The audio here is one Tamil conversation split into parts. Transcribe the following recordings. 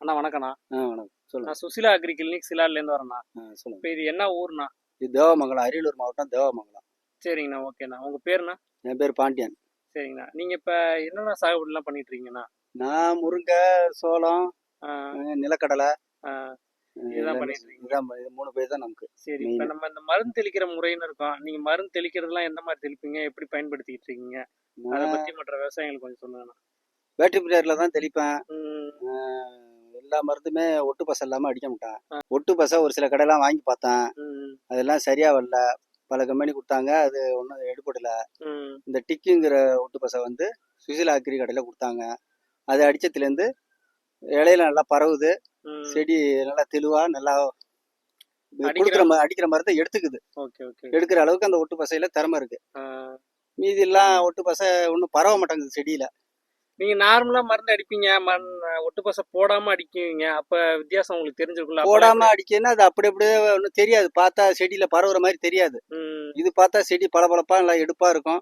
அண்ணா வணக்கண்ணா ஆ வணக்கம். சொல்லுங்க. நான் சுசிலா அக்ரி கிளினிக் சிலார்லேருந்து வரேண்ணா ஆ சொல்லுங்க. இப்போ இது என்ன ஊர்ண்ணா இது தேவமங்கலம் அரியலூர் மாவட்டம் தேவமங்கலம். சரிங்கண்ணா ஓகேண்ணா. உங்கள் பேருண்ணா? என் பேர் பாண்டியன். சரிங்கண்ணா. நீங்கள் இப்போ என்னென்ன சாகுபடிலாம் பண்ணிட்டு இருக்கீங்கண்ணா நான் முருங்கை சோளம் ஆ, நிலக்கடலை. ஆ, இதுதான் பண்ணிட்டு இருக்கீங்க. இதான் இது மூணு பேர் தான் நமக்கு சரி இப்போ நம்ம இந்த மருந்து தெளிக்கிற முறைன்னு இருக்கோம். நீங்கள் மருந்து தெளிக்கிறதுலாம் எந்த மாதிரி தெளிப்பீங்க? எப்படி பயன்படுத்திக்கிட்டு இருக்கீங்க? அதை நான் பற்றி மற்ற விவசாயிகளுக்கு கொஞ்சம் சொல்லுங்கண்ணா. வேட்டி பிரியாரில் தான் தெளிப்பேன். எல்லா மருந்துமே ஒட்டு பசை இல்லாமல் அடிக்க மாட்டேன். ஒட்டு பசை ஒரு சில கடையெல்லாம் வாங்கி பார்த்தேன். அதெல்லாம் சரியா வரல. பல கம்பெனி கொடுத்தாங்க. அது ஒன்றும் எடுபடல. இந்த டிக்குங்கிற ஒட்டு பசை வந்து சுசிலா அக்ரி கடையில் கொடுத்தாங்க. அது அடிச்சதுலேருந்து இலையில நல்லா பரவுது. செடி நல்லா தெளிவா நல்லா அடிக்கிற- கொடுக்குற அடிக்கிற மருந்தை எடுத்துக்குது. எடுக்கிற அளவுக்கு அந்த ஒட்டு பசையில திறமை இருக்கு. மீதி எல்லாம் ஒட்டு பசை ஒன்றும் பரவ மாட்டேங்குது செடியில. நீங்க நார்மலா மருந்து அடிப்பீங்க மண் ஒட்டு பசை போடாம அடிக்குவீங்க. அப்ப வித்தியாசம் உங்களுக்கு தெரிஞ்சிருக்கும்ல. போடாம அடிக்கன்னா அது அப்படி அப்படியே ஒன்றும் தெரியாது. பார்த்தா செடியில பரவுற மாதிரி தெரியாது. இது பார்த்தா செடி பளபளப்பா நல்லா எடுப்பா இருக்கும்.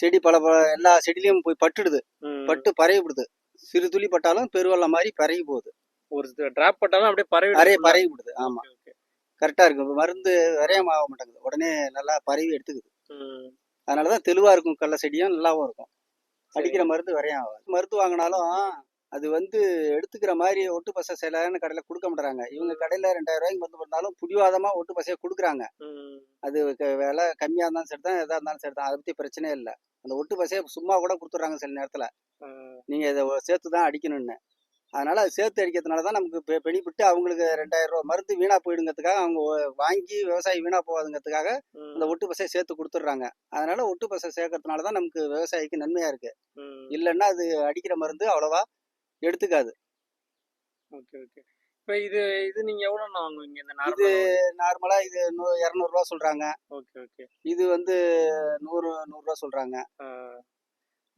செடி பளபள எல்லா செடியிலயும் போய் பட்டுடுது. பட்டு பரவிடுது சிறு துளி பட்டாலும் பெருவெள்ளம் மாதிரி பரவி போகுது. ஒரு டிராப் பட்டாலும் அப்படியே பரவி நிறைய பரவி விடுது ஆமா. கரெக்டா இருக்கு மருந்து விரையம் ஆக மாட்டேங்குது. உடனே நல்லா பரவி எடுத்துக்குது. அதனாலதான் தெளிவா இருக்கும். கடல செடியும் நல்லாவும் இருக்கும். அடிக்கிற மருந்து விரையம் ஆகாது. மருந்து வாங்கினாலும் அது வந்து எடுத்துக்கிற மாதிரி ஒட்டு பசை சிலன்னு கடையில கொடுக்க மாட்டாங்க இவங்க கடையில ரெண்டாயிரம் ரூபாய்க்கு மருந்து பண்ணாலும் புடிவாதமா ஒட்டு பசையை கொடுக்குறாங்க அது விலை கம்மியா இருந்தாலும் சரி தான் எதா இருந்தாலும் சரி தான் அதை பத்தி பிரச்சனையே இல்லை. அந்த ஒட்டு பசையை சும்மா கூட கொடுத்துட்றாங்க சில நேரத்துல. நீங்க இதை சேர்த்து தான் அடிக்கணும்னு. அதனால அது சேர்த்து அடிக்கிறதுனால தான் நமக்கு பெ- பெனிஃபிட்டு அவங்களுக்கு ரெண்டாயிரம் ரூபா மருந்து வீணா போயிடுங்கிறதுக்காக அவங்க வாங்கி விவசாயி வீணா போகாதுங்கிறதுக்காக அந்த ஒட்டு பசையை சேர்த்து கொடுத்துட்றாங்க. அதனால ஒட்டு பசை சேர்க்கறதுனால தான் நமக்கு விவசாயிக்கு நன்மையா இருக்கு. இல்லைன்னா அது அடிக்கிற மருந்து அவ்வளவா எடுத்துக்காது. Okay okay. இப்போ இது இது நீங்க எவ்வளோண்ணா வாங்குவீங்க இந்த இது நார்மல் நார்மலா இது நூ இரநூறுவா சொல்றாங்க. Okay okay. இது வந்து நூறு நூறுரூவா சொல்றாங்க.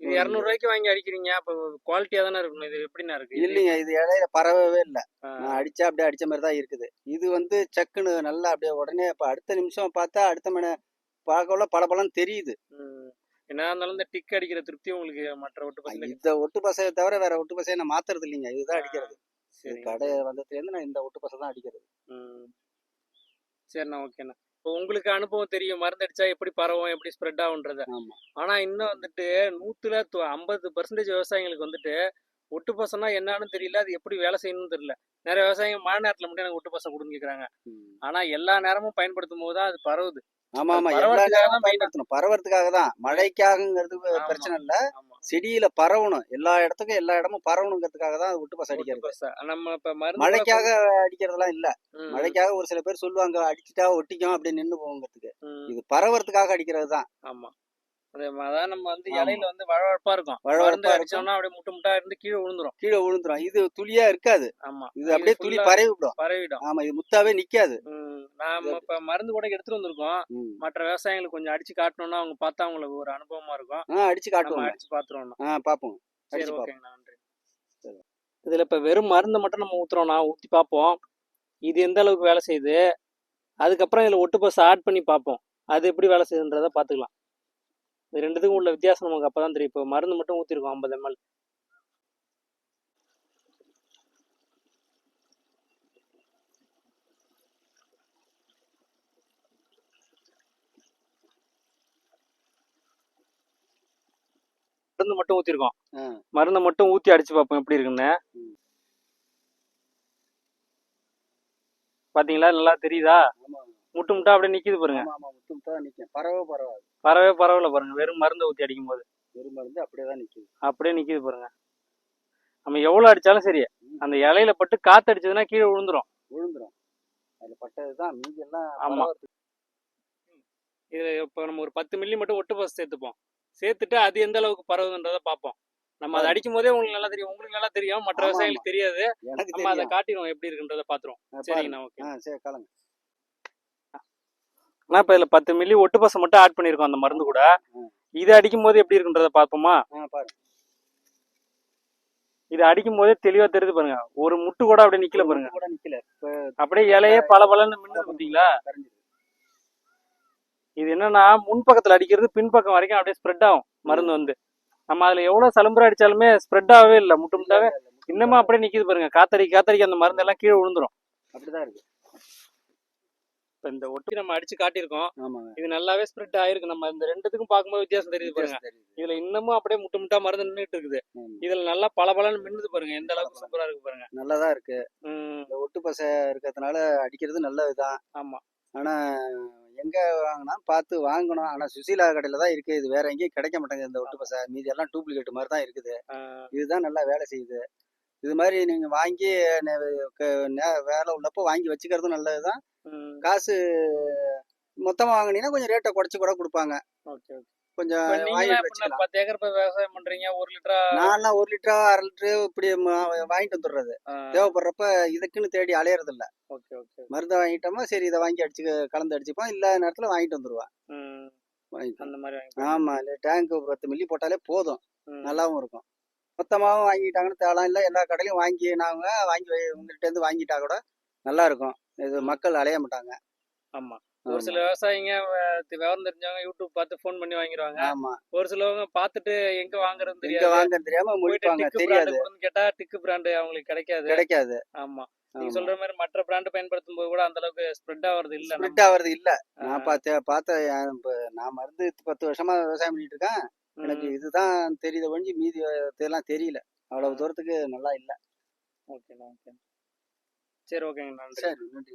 இது இரநூறுவாய்க்கு வாங்கி அடிக்கிறீங்க அப்போ குவாலிட்டியாக தானே இருக்கணும்? இது எப்படிண்ணா இருக்கு? இல்லைங்க இது இடையில பரவவே இல்லை. நான் அடிச்சா அப்படியே அடிச்ச மாதிரி தான் இருக்குது. இது வந்து சக்குன்னு நல்லா அப்படியே உடனே இப்போ அடுத்த நிமிஷம் பார்த்தா அடுத்த மணி பார்க்கல பளபளன்னு தெரியுது. என்ன இருந்தாலும் இந்த டிக் அடிக்கிற திருப்தி உங்களுக்கு மற்ற ஒட்டு பசங்க இந்த ஒட்டு பசையை தவிர வேற ஒட்டு பசையை நான் மாத்துறது இல்லைங்க. இதுதான் அடிக்கிறது. கடை வந்ததுலேருந்து நான் இந்த ஒட்டு பசை தான் அடிக்கிறது. ம். சரிண்ணா ஓகேண்ணா. உங்களுக்கு அனுபவம் தெரியும். மருந்து அடிச்சா எப்படி பரவும்? எப்படி ஸ்ப்ரெட் ஆகுன்றத ஆனா இன்னும் வந்துட்டு நூத்துல ஐம்பது பர்சன்டேஜ் விவசாயிகளுக்கு வந்துட்டு ஒட்டு பசம்னா என்னன்னு தெரியல அது எப்படி வேலை செய்யணும்னு தெரியல. நிறைய விவசாயிங்க மழை நேரத்துல மட்டும் எனக்கு ஒட்டு பசம் கொடுன்னு கேக்குறாங்க. ஆனா எல்லா நேரமும் பயன்படுத்தும் போது தான் அது பரவுது. ஆமா ஆமா. தான் பயன்படுத்தணும். பரவறதுக்காக தான். மழைக்காகங்கிறது. பிரச்சனை இல்ல. செடியில பரவணும். எல்லா இடத்துக்கும் எல்லா இடமும் பரவணுங்கிறதுக்காக தான் ஒட்டு பசை ஒட்டு அடிக்கிறது. நம்ம இப்ப மழைக்காக அடிக்கிறதெல்லாம் இல்ல. மழைக்காக ஒரு சில பேர் சொல்லுவாங்க அடிச்சிட்டா ஒட்டிக்கும் அப்படி நின்னு போங்கிறதுக்கு இது பரவறதுக்காக அடிக்கிறது தான். ஆமா. அதான் நம்ம வந்து. இலையில வந்து வழவழப்பா இருக்கும். வழவழப்பா. அடிச்சோம்னா அப்படியே முட்டை முட்டா இருந்து கீழே விழுந்துரும் கீழே விழுந்துரும் இது துளியா இருக்காது. ஆமா. இது அப்படியே துளி பரவி விடும் பரவிடும். ஆமா இது முத்தாவே நிக்காது. நாம இப்ப மருந்து கூட எடுத்துட்டு வந்திருக்கோம். மற்ற விவசாயிகளுக்கு கொஞ்சம் அடிச்சு காட்டணும்னா அவங்க பார்த்தா அவங்களுக்கு ஒரு அனுபவமா இருக்கும். ஆ அடிச்சு காட்டுவோம். அடிச்சு பாத்துருவோம் ஆ பாப்போம் சரி ஓகேங்கண்ணா நன்றி. இதுல இப்ப வெறும் மருந்து மட்டும் நம்ம ஊத்துறோம்னா ஊத்தி பார்ப்போம். இது எந்த அளவுக்கு வேலை செய்யுது? அதுக்கப்புறம் இதுல ஒட்டு பஸ் ஆட் பண்ணி பார்ப்போம். அது எப்படி வேலை செய்யுதுன்றத பாத்துக்கலாம் இது ரெண்டுத்துக்கும் உள்ள வித்தியாசம் நமக்கு அப்பதான் தெரியும். இப்போ மருந்து மட்டும் ஊத்திருக்கோம் ஐம்பது எம்எல் மருந்து மட்டும் ஊத்திருக்கோம். மருந்தை மட்டும் ஊத்தி அடிச்சு பார்ப்போம் எப்படி இருக்குன்னு. பாத்தீங்களா? நல்லா தெரியுதா? முட்டு முட்டா அப்படியே நிக்குது பாருங்க. முத்து முத்தா நிக்கும். பரவ பரவாது. பரவே பரவாயில்ல பாருங்க. வெறும் மருந்தை ஊத்தி அடிக்கும் போது வெறும் மருந்து அப்படியே தான் நிக்குது. அப்படியே நிக்குது பாருங்க. நம்ம எவ்வளவு அடிச்சாலும் சரி அந்த இலையில பட்டு காத்து அடிச்சதுன்னா கீழே விழுந்துரும். விழுந்துரும். அதுல பட்டதுதான் மீதி எல்லாம் ஆமா. பரவறதுக்கு. இதுல இப்ப நம்ம ஒரு பத்து மில்லி மட்டும் ஒட்டு பஸ் சேர்த்துப்போம். சேர்த்துட்டு அது எந்த அளவுக்கு பரவுதுன்றத பார்ப்போம். நம்ம அதை அடிக்கும் போதே உங்களுக்கு நல்லா தெரியும். உங்களுக்கு நல்லா தெரியும். மற்ற விவசாயிகளுக்கு தெரியாது. நம்ம அதை காட்டிடுவோம் எப்படி இருக்குன்றத பாருங்க. சரிங்கண்ணா ஓகே. சரி கலங்க ஆனா இப்ப இதுல பத்து மில்லி ஒட்டு பசை மட்டும் ஆட் பண்ணிருக்கோம் அந்த மருந்து கூட. இது அடிக்கும் போது எப்படி இருக்குன்றத பாருங்க. இது அடிக்கும் போதே தெளிவா தெரியுது பாருங்க. ஒரு முட்டு கூட அப்படியே நிக்கல பாருங்க. அப்படியே இலையே பல பலன்னு மின்னுது பாத்தீங்களா கரைஞ்சிருது. இது என்னன்னா முன்பக்கத்துல அடிக்கிறது பின்பக்கம் வரைக்கும் அப்படியே ஸ்ப்ரெட் ஆகும் மருந்து வந்து. நம்ம அதுல எவ்வளவு சலும்புற அடிச்சாலுமே ஸ்ப்ரெட் ஆகவே இல்லை. முட்டு முட்டாவே இன்னமும் அப்படியே நிக்குது பாருங்க. காத்தடி காத்தடிக்கு அந்த மருந்து எல்லாம் கீழே விழுந்துரும். அப்படிதான் இருக்கு. இப்ப இந்த ஒட்டி நம்ம அடிச்சு காட்டியிருக்கோம். ஆமாங்க. இது நல்லாவே ஸ்ப்ரெட் ஆயிருக்கு. நம்ம இந்த ரெண்டுத்துக்கும் பார்க்கும்போது வித்தியாசம் தெரியுது பாருங்க. இதுல இன்னமும் அப்படியே முட்டு முட்டா மருந்து நின்றுட்டு இருக்குது. இதுல நல்லா பளபளன்னு மின்னுது பாருங்க. எந்த அளவுக்கு சூப்பரா இருக்கு பாருங்க. நல்லாதான் இருக்கு. இந்த ஒட்டு பசை இருக்கிறதுனால அடிக்கிறது நல்லதுதான். ஆமா. ஆனா எங்க வாங்கினா பார்த்து வாங்கணும். ஆனா சுசீலா கடையில தான் இருக்கு. இது வேற எங்கேயும் கிடைக்க மாட்டேங்குது இந்த ஒட்டு பசை. மீதி எல்லாம் டூப்ளிகேட் மாதிரி தான் இருக்குது. இதுதான் நல்லா வேலை செய்யுது. இது மாதிரி நீங்க வாங்கி வேலை உள்ளப்போ வாங்கி வச்சுக்கிறதும் நல்லதுதான். காசு மொத்தமா வாங்குனீங்கன்னா கொஞ்சம் ரேட்டை குறைச்சு கூட கொடுப்பாங்க. Okay okay. கொஞ்சம் பத்து ஏக்கர் விவசாயம் பண்றீங்க ஒரு லிட்டரா நான்லாம் ஒரு லிட்டரா அரை லிட்டரு இப்படி வாங்கிட்டு வந்துடுறது. தேவைப்படுறப்ப இதுக்குன்னு தேடி அலையறது இல்ல ஓகே ஓகே. மருந்து வாங்கிட்டோமா சரி இதை வாங்கி அடிச்சு கலந்து அடிச்சுப்போம். இல்லாத நேரத்துல வாங்கிட்டு வந்துருவேன். அந்த மாதிரி ஆமா இல்லை டேங்க் பத்து மில்லி போட்டாலே போதும். நல்லாவும் இருக்கும். மொத்தமாகவும் வாங்கிட்டாங்கன்னு தேவலாம் இல்லை. எல்லா கடையிலையும் வாங்கி நாங்க வாங்கி வை- உங்கள்கிட்ட இருந்து வாங்கிட்டா கூட நல்லா இருக்கும் இது மக்கள் அலைய மாட்டாங்க. ஆமா. ஒரு சில விவசாயிங்க விவரம் தெரிஞ்சவங்க யூடியூப் பார்த்து ஃபோன் பண்ணி வாங்கிடுவாங்க ஆமா. ஒரு சிலவங்க பார்த்துட்டு எங்க வாங்குறது எங்க தெரியாது. வாங்க தெரியாம முடிப்பாங்க. தெரியாது. கேட்டா டிக்கு பிராண்டு அவங்களுக்கு கிடைக்காது. கிடைக்காது. ஆமா. நீங்க. சொல்ற மாதிரி மற்ற பிராண்ட் பயன்படுத்தும் போது கூட அந்த அளவுக்கு ஸ்ப்ரெட் ஆகுறது இல்ல ஸ்ப்ளிட் ஆவறது இல்ல. நான் பார்த்த பார்த்த நான் மருந்து பத்து வருஷமா விவசாயம் பண்ணிட்டு இருக்கேன். எனக்கு இதுதான் தெரியுத ஒழிஞ்சு மீதி இதெல்லாம் தெரியல. அவ்வளவு தூரத்துக்கு நல்லா இல்ல. Okay okay. சரி ஓகேங்க. நன்றி சரி நன்றி